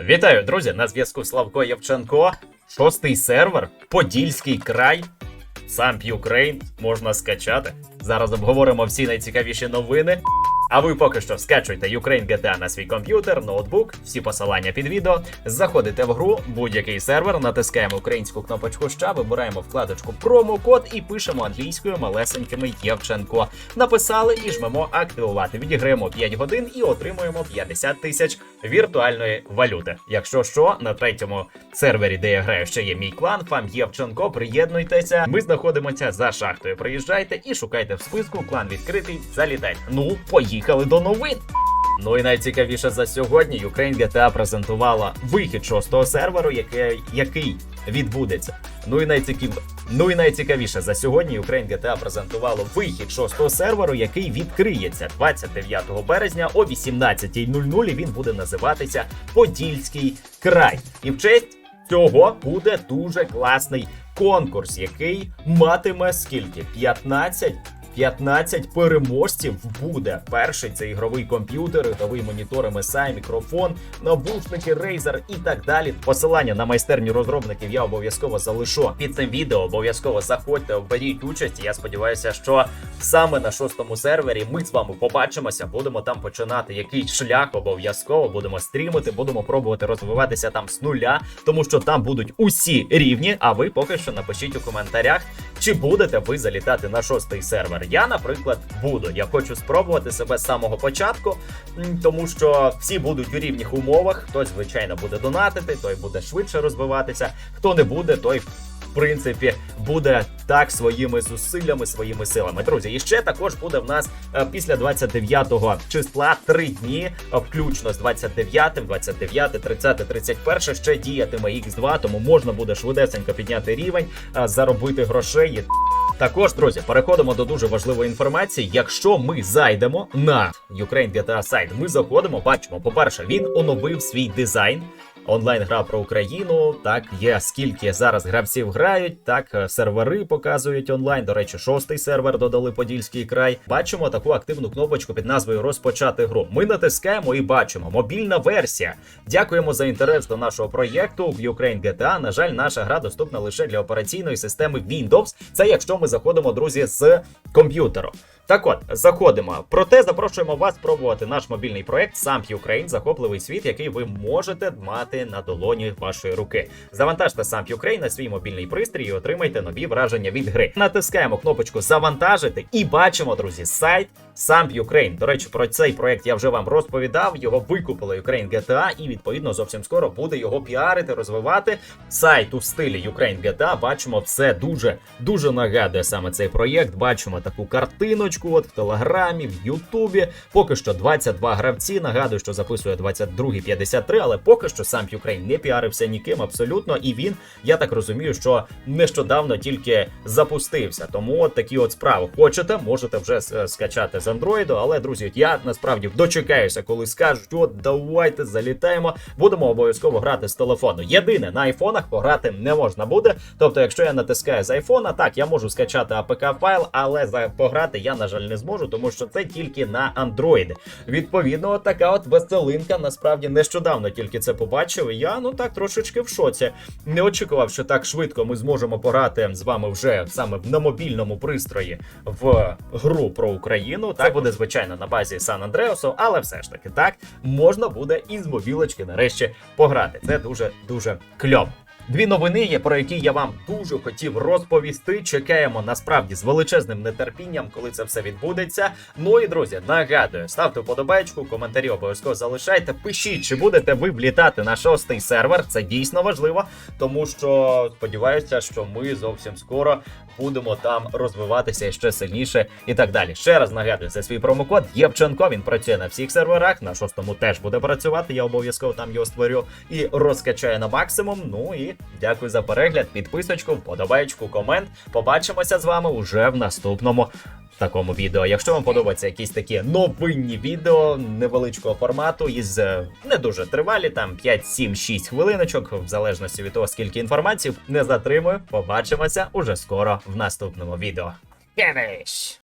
Вітаю, друзі! На зв'язку Славко Євченко. Шостий сервер, Подільський край, сам Юкрейн можна скачати. Зараз обговоримо всі найцікавіші новини. А ви поки що скачуйте Ukraine GTA на свій комп'ютер, ноутбук, всі посилання під відео. Заходите в гру, будь-який сервер, натискаємо українську кнопочку «Ща», вибираємо вкладочку промокод і пишемо англійською малесенькими Євченко. Написали і жмемо активувати. Відіграємо 5 годин і отримуємо 50 тисяч віртуальної валюти. Якщо що, на третьому сервері, де я граю, ще є мій клан, фам Євченко. Приєднуйтеся. Ми знаходимося за шахтою. Приїжджайте і шукайте в списку. Клан відкритий. Залітайте. Ну, поїхали до новин. Ну і найцікавіше за сьогодні Ukraine GTA презентувала вихід шостого серверу, який, який відбудеться. Ну і найцікав... ну і найцікавіше за сьогодні Ukraine GTA презентувало вихід шостого серверу, який відкриється 29 березня о 18.00. Він буде називатися Подільський край. І в честь цього буде дуже класний конкурс, який матиме скільки? 15 15 переможців буде. Перший це ігровий комп'ютер, ігровий монітор, MSI, мікрофон, навушники, Razer і так далі. Посилання на майстерню розробників я обов'язково залишу під цим відео. Обов'язково заходьте, оберіть участь. Я сподіваюся, що саме на шостому сервері ми з вами побачимося. Будемо там починати якийсь шлях. Обов'язково будемо стрімити, будемо пробувати розвиватися там з нуля, тому що там будуть усі рівні. А ви поки що напишіть у коментарях, чи будете ви залітати на шостий сервер. Я, наприклад, буду. Я хочу спробувати себе з самого початку, тому що всі будуть у рівних умовах. Хтось, звичайно, буде донатити, той буде швидше розвиватися. Хто не буде, той. В принципі, буде так своїми зусиллями, своїми силами. Друзі, і ще також буде в нас е, після 29 числа три дні, е, включно з 29, 29, 30, 31, ще діятиме X2, тому можна буде швидесенько підняти рівень, е, заробити грошей. Також, друзі, переходимо до дуже важливої інформації. Якщо ми зайдемо на Ukraine GTA сайт, ми заходимо, бачимо, по-перше, він оновив свій дизайн. Онлайн гра про Україну. Так, є скільки зараз гравців грають. Так, е, сервери показують онлайн. До речі, шостий сервер додали Подільський край. Бачимо таку активну кнопочку під назвою Розпочати гру. Ми натискаємо і бачимо мобільна версія. Дякуємо за інтерес до нашого проєкту Ukraine GTA. На жаль, наша гра доступна лише для операційної системи Windows. Це якщо ми заходимо, друзі, з комп'ютеру. Так от, заходимо. Проте запрошуємо вас спробувати наш мобільний проект Самп Ukraine, захопливий світ, який ви можете мати на долоні вашої руки. Завантажте Самп Ukraine на свій мобільний пристрій і отримайте нові враження від гри. Натискаємо кнопочку Завантажити і бачимо, друзі, сайт Самп Ukraine. До речі, про цей проект я вже вам розповідав. Його викупили Ukraine GTA, і відповідно зовсім скоро буде його піарити, розвивати. Сайт у стилі Ukraine GTA. Бачимо, все дуже дуже нагадує саме цей проєкт. Бачимо таку картиночку. От в Телеграмі, в Ютубі. Поки що 22 гравці. Нагадую, що записує 22 53, але поки що сам Ukraine не піарився ніким абсолютно. І він, я так розумію, що нещодавно тільки запустився. Тому от такі от справи. Хочете, можете вже скачати з Android, але друзі, я насправді дочекаюся, коли скажуть, от давайте залітаємо. Будемо обов'язково грати з телефону. Єдине на айфонах пограти не можна буде. Тобто, якщо я натискаю з айфона, так я можу скачати APK файл, але пограти я на жаль не зможу, тому що це тільки на Android. Відповідно, така от веселинка. Насправді нещодавно тільки це побачив. Я ну так трошечки в шоці. Не очікував, що так швидко ми зможемо пограти з вами вже саме на мобільному пристрої в гру про Україну. Так буде звичайно на базі Сан Андреасу, але все ж таки так можна буде і з мобілочки нарешті пограти. Це дуже дуже кльово. Дві новини є, про які я вам дуже хотів розповісти. Чекаємо насправді з величезним нетерпінням, коли це все відбудеться. Ну і друзі, нагадую, ставте вподобайку, коментарі обов'язково залишайте. Пишіть, чи будете ви влітати на шостий сервер. Це дійсно важливо, тому що сподіваюся, що ми зовсім скоро будемо там розвиватися ще сильніше і так далі. Ще раз нагадую, це свій промокод Євченко. Він працює на всіх серверах. На шостому теж буде працювати. Я обов'язково там його створю і розкачаю на максимум. Ну і дякую за перегляд, підписочку, вподобайку, комент. Побачимося з вами уже в наступному. Такому відео. Якщо вам подобаються якісь такі новинні відео невеличкого формату із е, не дуже тривалі, там 5, 7, 6 хвилиночок, в залежності від того, скільки інформації, не затримую. Побачимося уже скоро в наступному відео. Фініш!